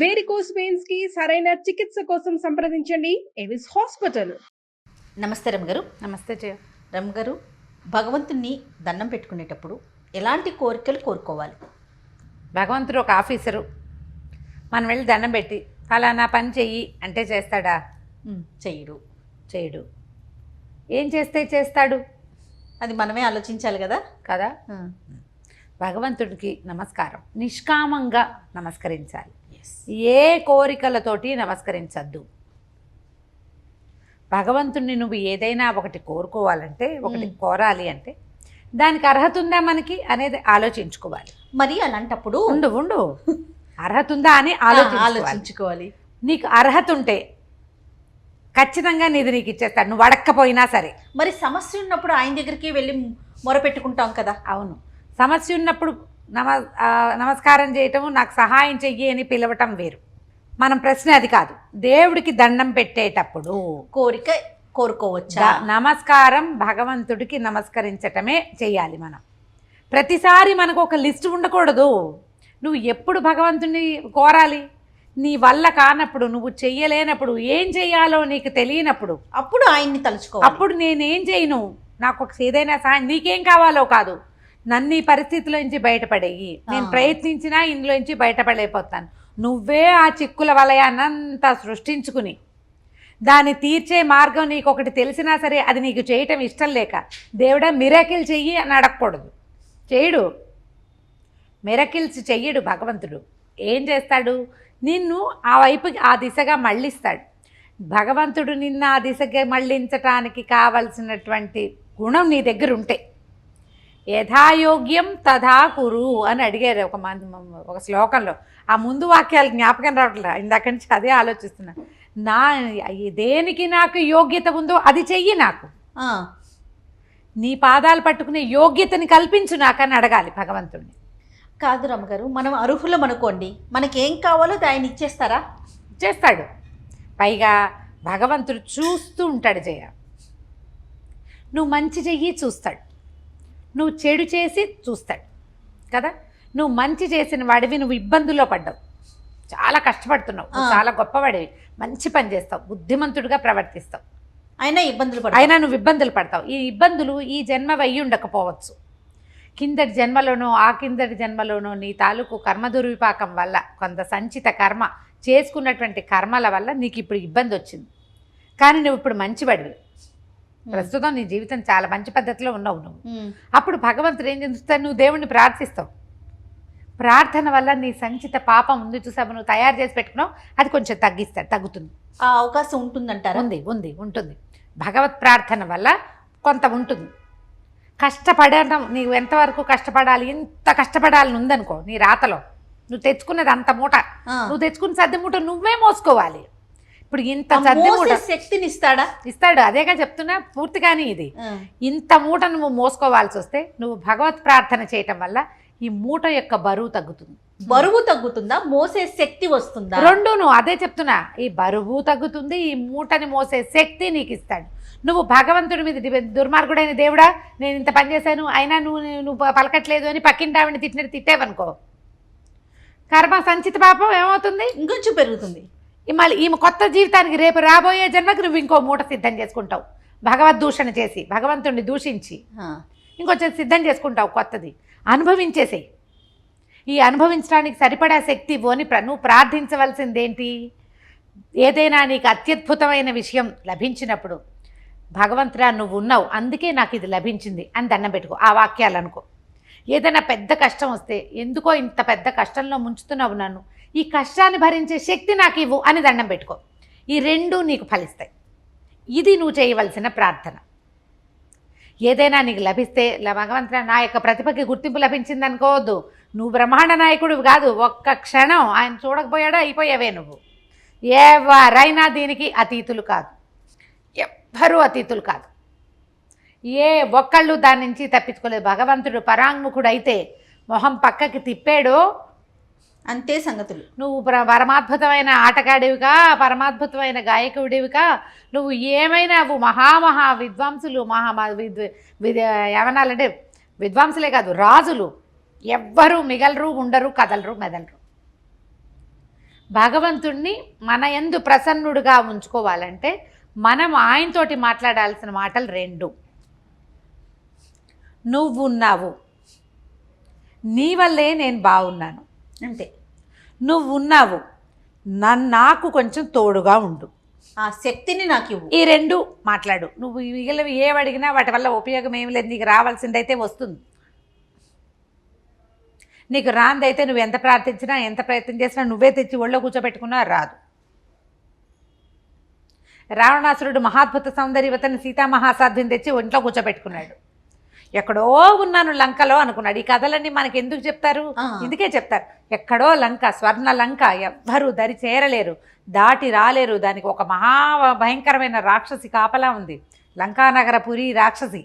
Varicose వెయిన్స్కి సరైన చికిత్స కోసం సంప్రదించండి. ఎవిస్ హాస్పిటల్ నమస్తే రమ్ గారు. నమస్తే జయ. రమ్ గారు భగవంతుణ్ణి దండం పెట్టుకునేటప్పుడు ఎలాంటి కోరికలు కోరుకోవాలి? భగవంతుడు ఒక ఆఫీసరు. మనం వెళ్ళి దండం పెట్టి ఫలానా పని చెయ్యి అంటే చేస్తాడా? ఉమ్, చెయ్యడు. చేయడు ఏం చేస్తే చేస్తాడు? అది మనమే ఆలోచించాలి కదా? కదా? భగవంతుడికి నమస్కారం. నిష్కామంగా నమస్కరించాలి. ఏ కోరికలతోటి నమస్కరించద్దు. భగవంతుణ్ణి నువ్వు ఏదైనా ఒకటి కోరుకోవాలంటే ఒకటి. కోరాలి అంటే దానికి అర్హత ఉందా మనకి అనేది ఆలోచించుకోవాలి. మరి అలాంటప్పుడు ఉండు ఉండు. అర్హత ఉందా అని ఆలోచించుకోవాలి. నీకు అర్హత ఉంటే ఖచ్చితంగా నీది నీకు ఇచ్చేస్తాడు. నువ్వు అడక్కపోయినా సరే. మరి సమస్య ఉన్నప్పుడు ఆయన దగ్గరికి వెళ్ళి మొరపెట్టుకుంటాం కదా. అవును. సమస్య ఉన్నప్పుడు నమ నమస్కారం చేయటం నాకు సహాయం చెయ్యి అని పిలవటం వేరు. మనం ప్రశ్న అది కాదు. దేవుడికి దండం పెట్టేటప్పుడు కోరిక కోరుకోవచ్చా? నమస్కారం భగవంతుడికి నమస్కరించటమే చెయ్యాలి మనం. ప్రతిసారి మనకు ఒక లిస్ట్ ఉండకూడదు. నువ్వు ఎప్పుడు భగవంతుని కోరాలి? నీ వల్ల కానప్పుడు నువ్వు చెయ్యలేనప్పుడు ఏం చెయ్యాలో నీకు తెలియనప్పుడు అప్పుడు ఆయన్ని తలుచుకోవాలి. అప్పుడు నేనేం చేయను? నాకు ఒక ఏదైనా సహాయం నీకేం కావాలో కాదు. నన్ను ఈ పరిస్థితిలో నుంచి బయటపడేయి. నేను. ప్రయత్నించినా ఇందులో నుంచి బయటపడైపోతాను నువ్వే ఆ చిక్కుల వలయాన్నంతా సృష్టించుకుని దాన్ని తీర్చే మార్గం నీకు ఒకటి తెలిసినా సరే అది నీకు చేయటం ఇష్టం లేక దేవుడా మిరాకిల్ చెయ్యి అని అడగకూడదు. చేయడు. మిరకిల్స్ చెయ్యడు భగవంతుడు. ఏం చేస్తాడు? నిన్ను ఆ వైపుకి ఆ దిశగా మళ్ళిస్తాడు. భగవంతుడు నిన్న ఆ దిశగా మళ్ళించటానికి కావలసినటువంటి గుణం నీ దగ్గర ఉంటే యథాయోగ్యం తథా కురు అని అడిగారు ఒక ఒక శ్లోకంలో. ఆ ముందు వాక్యాలు జ్ఞాపకం రావట్లే. ఇందాక నుంచి అదే ఆలోచిస్తున్నా. నా దేనికి నాకు యోగ్యత ఉందో అది చెయ్యి నాకు. నీ పాదాలు పట్టుకునే యోగ్యతని కల్పించు నాకని అడగాలి భగవంతుడిని కాదు రమ్మగారు మనం అర్హులం అనుకోండి. మనకేం కావాలో ఆయన ఇచ్చేస్తారా? చేస్తాడు పైగా భగవంతుడు చూస్తూ ఉంటాడు జయ. నువ్వు మంచి చెయ్యి చూస్తాడు. నువ్వు చెడు చేసి చూస్తాడు. కదా? నువ్వు మంచి చేసిన వాడివి నువ్వు ఇబ్బందుల్లో పడ్డావు. చాలా కష్టపడుతున్నావు. చాలా గొప్పవాడివి. మంచి పని చేస్తావు. బుద్ధిమంతుడిగా ప్రవర్తిస్తావు. అయినా ఇబ్బందులు పడతారు అయినా నువ్వు ఇబ్బందులు పడతావు. ఈ ఇబ్బందులు ఈ జన్మ అయ్యి ఉండకపోవచ్చు. కిందటి జన్మలోనో ఆ కిందటి జన్మలోనో నీ తాలూకు కర్మ దుర్విపాకం వల్ల కొంత సంచిత కర్మ చేసుకున్నటువంటి కర్మల వల్ల నీకు ఇప్పుడు ఇబ్బంది వచ్చింది. కానీ నువ్వు ఇప్పుడు మంచివాడివి. ప్రస్తుతం నీ జీవితం చాలా మంచి పద్ధతిలో ఉన్నావు నువ్వు. ఉమ్, అప్పుడు భగవంతుడు ఏం చేస్తాడు? నువ్వు దేవుణ్ణి ప్రార్థిస్తావు. ప్రార్థన వల్ల నీ సంచిత పాపం ఉంది చూసావు? నువ్వు తయారు చేసి పెట్టుకున్నావు అది కొంచెం తగ్గిస్తాడు తగ్గుతుంది. ఆ అవకాశం ఉంటుందంటారా? ఉంది ఉంది ఉంటుంది. భగవత్ ప్రార్థన వల్ల కొంత ఉంటుంది. కష్టపడటం నీవు ఎంతవరకు కష్టపడాలి ఎంత కష్టపడాలని ఉందనుకో నీ రాతలో. నువ్వు తెచ్చుకున్నది అంత మూట. నువ్వు తెచ్చుకున్న సర్ది మూట నువ్వే మోసుకోవాలి. ఇప్పుడు ఇంత సర్ది మూట శక్తిని ఇస్తాడా. ఇస్తాడు అదేగా చెప్తున్నా పూర్తిగానే ఇది. ఇంత మూట నువ్వు మోసుకోవాల్సి వస్తే నువ్వు భగవత్ ప్రార్థన చేయటం వల్ల ఈ మూట యొక్క బరువు తగ్గుతుంది. బరువు తగ్గుతుందా? మోసే శక్తి వస్తుందా? రెండును అదే చెప్తున్నా. ఈ బరువు తగ్గుతుంది ఈ మూటని మోసే శక్తి నీకు ఇస్తాడు. నువ్వు భగవంతుడి మీద దుర్మార్గుడైన దేవుడా నేను ఇంత పని చేశాను అయినా నువ్వు నువ్వు పలకట్లేదు అని పక్కింటి ఆవిడని తిట్టినట్టు తిట్టేవనుకో. కర్మ సంచిత పాపం ఏమవుతుంది? ఇంకొంచెం పెరుగుతుంది. మళ్ళీ ఈమె కొత్త జీవితానికి రేపు రాబోయే జన్మకి నువ్వు ఇంకో మూట సిద్ధం చేసుకుంటావు. భగవద్ దూషణ చేసి భగవంతుడిని దూషించి ఇంకొంచెం సిద్ధం చేసుకుంటావు కొత్తది. అనుభవించేసే ఈ అనుభవించడానికి సరిపడా శక్తి ప్ర- నువ్వు ప్రార్థించవలసింది ఏంటి ఏదైనా నీకు అత్యద్భుతమైన విషయం లభించినప్పుడు భగవంతుడా నువ్వు ఉన్నావు అందుకే నాకు ఇది లభించింది అని దండం పెట్టుకో ఆ వాక్యాలు అనుకో. ఏదైనా పెద్ద కష్టం వస్తే ఎందుకో ఇంత పెద్ద కష్టంలో ముంచుతున్నావు నన్ను? ఈ కష్టాన్ని భరించే శక్తి నాకు ఇవ్వు అని దండం పెట్టుకో. ఈ రెండు నీకు ఫలిస్తాయి. ఇది నువ్వు చేయవలసిన ప్రార్థన. ఏదైనా నీకు లభిస్తే భగవంతుడు నా యొక్క ప్రతిభకి గుర్తింపు లభించింది అనుకోవద్దు నువ్వు బ్రహ్మాండ నాయకుడు కాదు ఒక్క క్షణం ఆయన చూడకపోయాడా అయిపోయావే నువ్వు. ఎవరైనా దీనికి అతీతులు కాదు. ఎవ్వరూ అతీతులు కాదు. ఏ ఒక్కళ్ళు దాని నుంచి తప్పించుకోలేదు. భగవంతుడు పరాంగుఖుడు అయితే మొహం పక్కకి తిప్పాడో అంతే సంగతులు. నువ్వు ప్ర- పరమాద్భుతమైన ఆటగాడివిగా పరమాద్భుతమైన గాయకుడివిగా నువ్వు ఏమైనా నువ్వు మహామహా విద్వాంసులు మహా మ- విద్ విద్ ఏమనాలంటే విద్వాంసులే కాదు రాజులు. ఎవ్వరూ మిగలరు ఉండరు కదలరు మెదలరు. భగవంతుణ్ణి మన ఎందు ప్రసన్నుడుగా ఉంచుకోవాలంటే మనం ఆయనతోటి మాట్లాడాల్సిన మాటలు రెండు. నువ్వున్నావు. నీ వల్లే నేను బాగున్నాను అంతే. నువ్వు ఉన్నావు నన్ను నాకు కొంచెం తోడుగా ఉండు. ఆ శక్తిని నాకు ఇవ్వు. ఈ రెండు మాట్లాడు. నువ్వు మిగిలినవి అడిగినా వాటి వల్ల ఉపయోగం ఏమి లేదు. నీకు రావాల్సిందైతే వస్తుంది. నీకు రాందైతే నువ్వు ఎంత ప్రార్థించినా ఎంత ప్రయత్నం చేసినా నువ్వే తెచ్చి ఒళ్ళో కూర్చోబెట్టుకున్నా రాదు. రావణాసురుడు మహాద్భుత సౌందర్యవతని సీతామహాసాధ్యం తెచ్చి ఒంట్లో కూర్చోబెట్టుకున్నాడు. ఎక్కడో ఉన్నాను లంకలో అనుకున్నాడు. ఈ కథలన్నీ మనకి ఎందుకు చెప్తారు. ఇందుకే చెప్తారు. ఎక్కడో లంక స్వర్ణ లంక ఎవ్వరూ దరి చేరలేరు దాటి రాలేరు. దానికి ఒక మహా భయంకరమైన రాక్షసి కాపలా ఉంది. లంకానగరపురి రాక్షసి.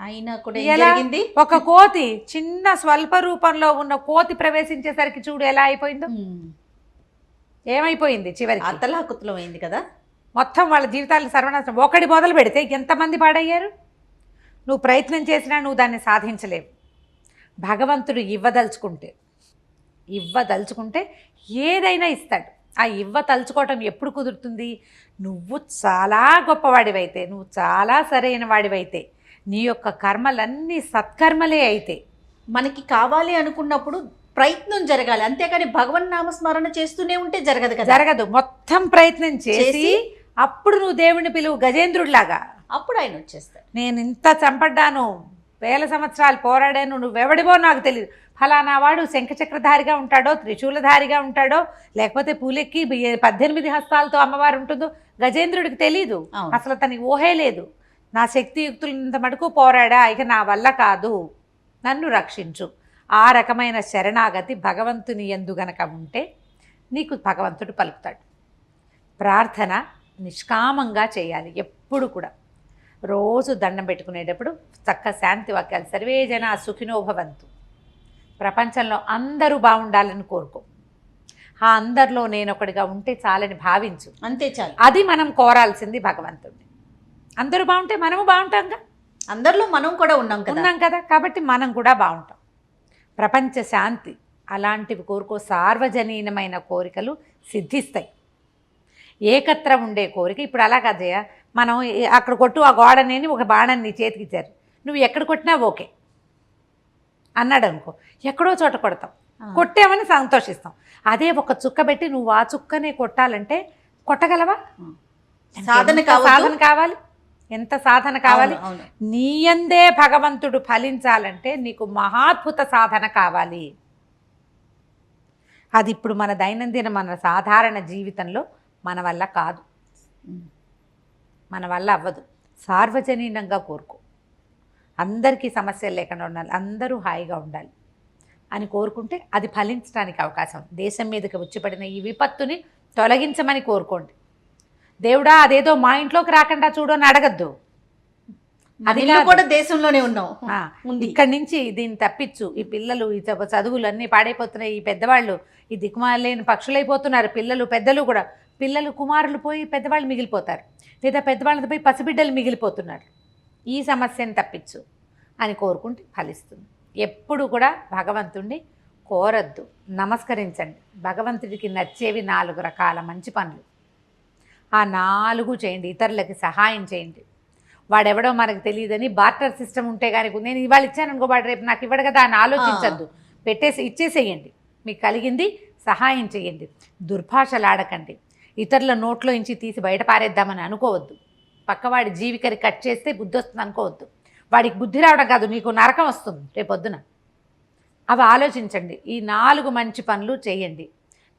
అయినా కూడా? జరిగింది? ఒక కోతి చిన్న స్వల్ప రూపంలో ఉన్న కోతి ప్రవేశించేసరికి చూడు ఎలా అయిపోయిందో. ఏమైపోయింది చివరికి? అతలాకుతలం అయింది కదా? మొత్తం వాళ్ళ జీవితాలను సర్వనాశనం. ఒకటి మొదలు పెడితే ఎంతమంది పాడయ్యారు? నువ్వు ప్రయత్నం చేసినా నువ్వు దాన్ని సాధించలేవు. భగవంతుడు ఇవ్వదలుచుకుంటే ఇవ్వదలుచుకుంటే ఏదైనా ఇస్తాడు. ఆ ఇవ్వ తలుచుకోవటం ఎప్పుడు కుదురుతుంది? నువ్వు చాలా గొప్పవాడివైతే నువ్వు చాలా సరైన వాడివైతే నీ యొక్క కర్మలన్నీ సత్కర్మలే అయితే మనకి కావాలి అనుకున్నప్పుడు ప్రయత్నం జరగాలి. అంతేకాని భగవన్ నామస్మరణ చేస్తూనే ఉంటే జరగదు కదా? జరగదు. మొత్తం ప్రయత్నం చేసి చేసి? అప్పుడు నువ్వు దేవుని పిలువు గజేంద్రుడిలాగా. అప్పుడు ఆయన వచ్చేస్తాడు. నేను ఇంత చంపడ్డాను వేల సంవత్సరాలు పోరాడాను నువ్వెవడివో నాకు తెలియదు ఫలానా వాడు శంఖచక్రధారిగా ఉంటాడో త్రిశూలధారిగా ఉంటాడో లేకపోతే పూలెక్కి పద్దెనిమిది హస్తాలతో అమ్మవారు ఉంటుందో గజేంద్రుడికి తెలీదు. అసలు తనకి ఊహే లేదు. నా శక్తియుక్తులంత మటుకు పోరాడా ఇక నా వల్ల కాదు. నన్ను రక్షించు. ఆ రకమైన శరణాగతి భగవంతుని ఎందు గనక ఉంటే నీకు భగవంతుడు పలుకుతాడు. ప్రార్థన నిష్కామంగా చేయాలి ఎప్పుడు కూడా. రోజు దండం పెట్టుకునేటప్పుడు చక్క శాంతి వాక్యాలు సర్వే జన సుఖినో భవంతు. ప్రపంచంలో అందరూ బాగుండాలని కోరుకో. ఆ అందరిలో నేను ఒకటిగా ఉంటే చాలని భావించు. అంతే చాలు. అది మనం కోరాల్సింది భగవంతుడిని అందరూ బాగుంటే మనము బాగుంటాంగా అందరిలో మనం కూడా ఉన్నాం కదా? ఉన్నాం కదా? కాబట్టి మనం కూడా బాగుంటాం. ప్రపంచ శాంతి అలాంటివి కోరుకో. సార్వజనీనమైన కోరికలు సిద్ధిస్తాయి. ఏకత్ర ఉండే కోరిక. ఇప్పుడు అలా కదయ్య మనం అక్కడ కొట్టు ఆ గోడనేని ఒక బాణాన్ని నీ చేతికి ఇచ్చారు. నువ్వు ఎక్కడ కొట్టినా ఓకే. అన్నాడు అనుకో ఎక్కడో చోట కొడతాం. కొట్టామని సంతోషిస్తాం. అదే ఒక చుక్క పెట్టి నువ్వు ఆ చుక్కనే కొట్టాలంటే కొట్టగలవా? సాధన? సాధన కావాలి? ఎంత సాధన కావాలి? నీయందే భగవంతుడు ఫలించాలంటే నీకు మహాద్భుత సాధన కావాలి. అది ఇప్పుడు మన దైనందిన మన సాధారణ జీవితంలో మన వల్ల కాదు. మన వల్ల అవ్వదు. సార్వజనీనంగా కోరుకో. అందరికీ సమస్యలు లేకుండా ఉండాలి. అందరూ హాయిగా ఉండాలి అని కోరుకుంటే అది ఫలించడానికి అవకాశం. దేశం మీదకి వచ్చిపడిన ఈ విపత్తుని తొలగించమని కోరుకోండి. దేవుడా అదేదో మా ఇంట్లోకి రాకుండా చూడు అని అడగద్దు. అది. కూడా దేశంలోనే ఉన్నాం. ఇక్కడి నుంచి దీన్ని తప్పించు. ఈ పిల్లలు ఈ చదువులు అన్నీ పాడైపోతున్నాయి. ఈ పెద్దవాళ్ళు ఈ దిక్కుమాలేని పక్షులైపోతున్నారు. పిల్లలు పెద్దలు కూడా పిల్లలు కుమారులు పోయి పెద్దవాళ్ళు మిగిలిపోతారు. లేదా పెద్దవాళ్ళతో పోయి పసిబిడ్డలు మిగిలిపోతున్నారు. ఈ సమస్యను తప్పించు అని కోరుకుంటే ఫలిస్తుంది. ఎప్పుడు కూడా భగవంతుణ్ణి కోరద్దు. నమస్కరించండి. భగవంతుడికి నచ్చేవి నాలుగు రకాల మంచి పనులు. ఆ నాలుగు చేయండి. ఇతరులకి సహాయం చేయండి. వాడెవడో మనకు తెలియదని బార్టర్ సిస్టమ్ ఉంటే కానీ నేను ఇవాళ ఇచ్చాను అనుకో వాడు రేపు నాకు ఇవ్వడు కదా అని ఆలోచించద్దు. పెట్టేసి ఇచ్చేసేయండి. మీకు కలిగింది సహాయం చేయండి. దుర్భాషలు ఆడకండి ఇతరుల నోట్లో నుంచి తీసి బయట పారేద్దామని అనుకోవద్దు. పక్కవాడి జీవికరి కట్ చేస్తే బుద్ధి వస్తుంది అనుకోవద్దు. వాడికి బుద్ధి రావడం కాదు నీకు నరకం వస్తుంది రేపొద్దున. అవి ఆలోచించండి. ఈ నాలుగు మంచి పనులు చేయండి.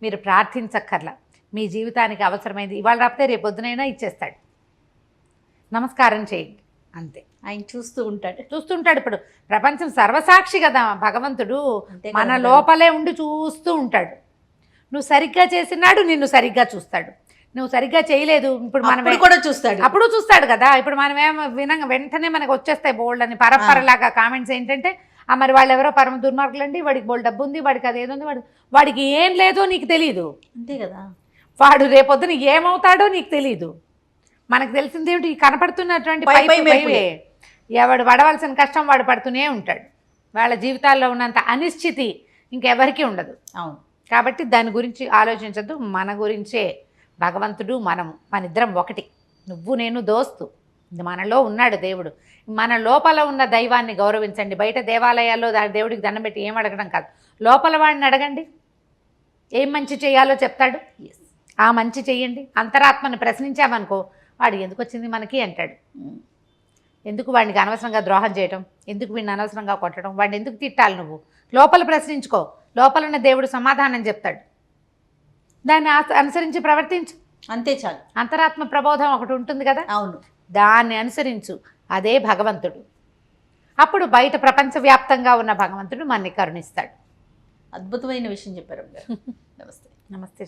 మీరు ప్రార్థించక్కర్లా. మీ జీవితానికి అవసరమైంది. ఇవాళ రాకపోతే రేపొద్దునైనా ఇచ్చేస్తాడు. నమస్కారం చేయండి. అంతే. ఆయన చూస్తూ ఉంటాడు. చూస్తుంటాడు ఇప్పుడు. ప్రపంచం సర్వసాక్షి కదా భగవంతుడు. మన. లోపలే ఉండి చూస్తూ ఉంటాడు. నువ్వు సరిగ్గా చేసినాడు నిన్ను సరిగ్గా చూస్తాడు. నువ్వు సరిగ్గా చేయలేదు ఇప్పుడు మనం కూడా చూస్తాడు. అప్పుడు చూస్తాడు కదా. ఇప్పుడు మనం ఏం విన వెంటనే మనకు వచ్చేస్తాయి బోల్డ్ అని పరపరలాగా కామెంట్స్ ఏంటంటే ఆ మరి వాళ్ళు ఎవరో పరమ దుర్మార్గులు అండి వాడికి బోల్డ్ డబ్బు ఉంది వాడికి అది ఏదో ఉంది వాడు వాడికి ఏం లేదో నీకు తెలియదు అంతే కదా. వాడు రేపొద్దున ఏమవుతాడో నీకు తెలియదు మనకు తెలిసింది ఏమిటి? కనపడుతున్నటువంటి. ఎవడు పడవలసిన కష్టం వాడు పడుతూనే ఉంటాడు. వాళ్ళ జీవితాల్లో ఉన్నంత అనిశ్చితి ఇంకెవరికీ ఉండదు. అవును. కాబట్టి దాని గురించి ఆలోచించద్దు. మన గురించే. భగవంతుడు మనము. మన ఇద్దరం ఒకటి. నువ్వు నేను దోస్తు. మనలో ఉన్నాడు దేవుడు. మన లోపల ఉన్న దైవాన్ని గౌరవించండి. బయట దేవాలయాల్లో దాని దేవుడికి దండం పెట్టి ఏం అడగడం కాదు. లోపల వాడిని అడగండి. ఏం మంచి చేయాలో చెప్తాడు? ఆ మంచి చెయ్యండి అంతరాత్మని ప్రశ్నించామనుకో వాడు ఎందుకు వచ్చింది మనకి అంటాడు. Hmm. ఎందుకు వాడికి అనవసరంగా ద్రోహం చేయటం? ఎందుకు వీడిని అనవసరంగా కొట్టడం? వాడిని ఎందుకు తిట్టాలి నువ్వు? లోపల ప్రశ్నించుకో. లోపల ఉన్న దేవుడు సమాధానం చెప్తాడు. దాన్ని అనుసరించి ప్రవర్తించు. అంతే చాలు. అంతరాత్మ ప్రబోధం ఒకటి ఉంటుంది కదా? అవును. దాన్ని అనుసరించు. అదే భగవంతుడు. అప్పుడు బయట ప్రపంచవ్యాప్తంగా ఉన్న భగవంతుడు మనని కరుణిస్తాడు. అద్భుతమైన విషయం చెప్పారు. నమస్తే. నమస్తే